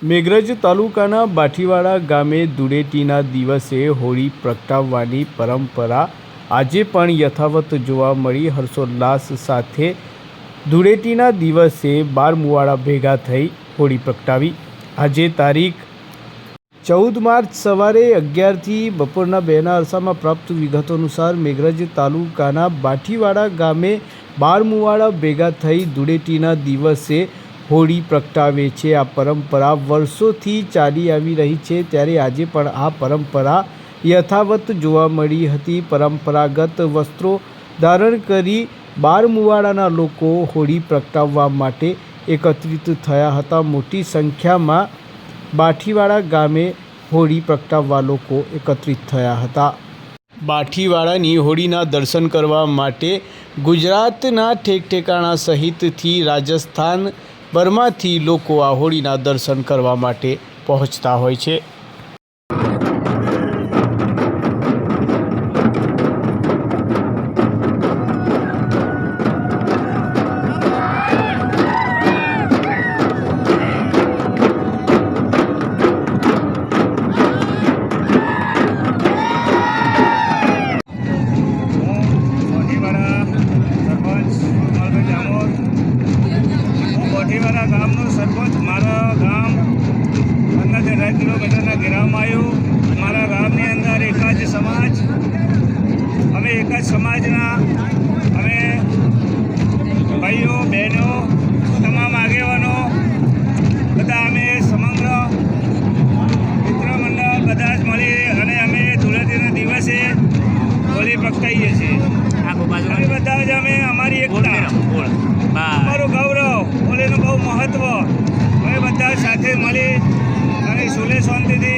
મેઘરજ તાલુકાના બાઠીવાડા ગામે ધૂળેટીના દિવસે હોળી પ્રગટાવવાની પરંપરા આજે પણ યથાવત જોવા મળી. હર્ષોલ્લાસ સાથે ધૂળેટીના દિવસે બાર મુવાડા ભેગા થઈ હોળી પ્રગટાવી. આજે તારીખ ચૌદ માર્ચ સવારે અગિયારથી બપોરના બેના અરસામાં પ્રાપ્ત વિગતો અનુસાર મેઘરજ તાલુકાના બાઠીવાડા ગામે બાર મુવાડા ભેગા થઈ ધૂળેટીના દિવસે હોળી પ્રગટાવે છે. આ પરંપરા વર્ષોથી ચાલી આવી રહી છે. ત્યારે આજે પણ આ પરંપરા યથાવત જોવા મળી હતી. પરંપરાગત વસ્ત્રો ધારણ કરી બાર મુવાડાના લોકો હોળી પ્રગટાવવા માટે એકત્રિત થયા હતા. મોટી સંખ્યામાં બાઠીવાડા ગામે હોળી પ્રગટાવવા લોકો એકત્રિત થયા હતા. બાઠીવાડાની હોળીના દર્શન કરવા માટે ગુજરાતના ઠેકઠેકાણા સહિતથી રાજસ્થાન બર્માથી લોકો આ હોળીના દર્શન કરવા માટે પહોંચતા હોય છે. હું કોઠીવાડા ગામનો સરપંચ મારા ગામ અંદાજે અઢાર કિલોમીટરના ઘેરાવમાં આવ્યું. મારા ગામની અંદર એક જ સમાજ અમે એક જ સમાજના અમે ભાઈઓ બહેનો તમામ આગેવાનો બધા અમે સમગ્ર મિત્ર મંડળ બધા જ મળી અને અમે ધૂળેટીના દિવસે હોળી પ્રગટાઈએ છીએ. અમે બધા જ અમે અમારી એકતા. અમારું મહત્વ. અમે બધા સાથે મળી અને સુલે શાંતિથી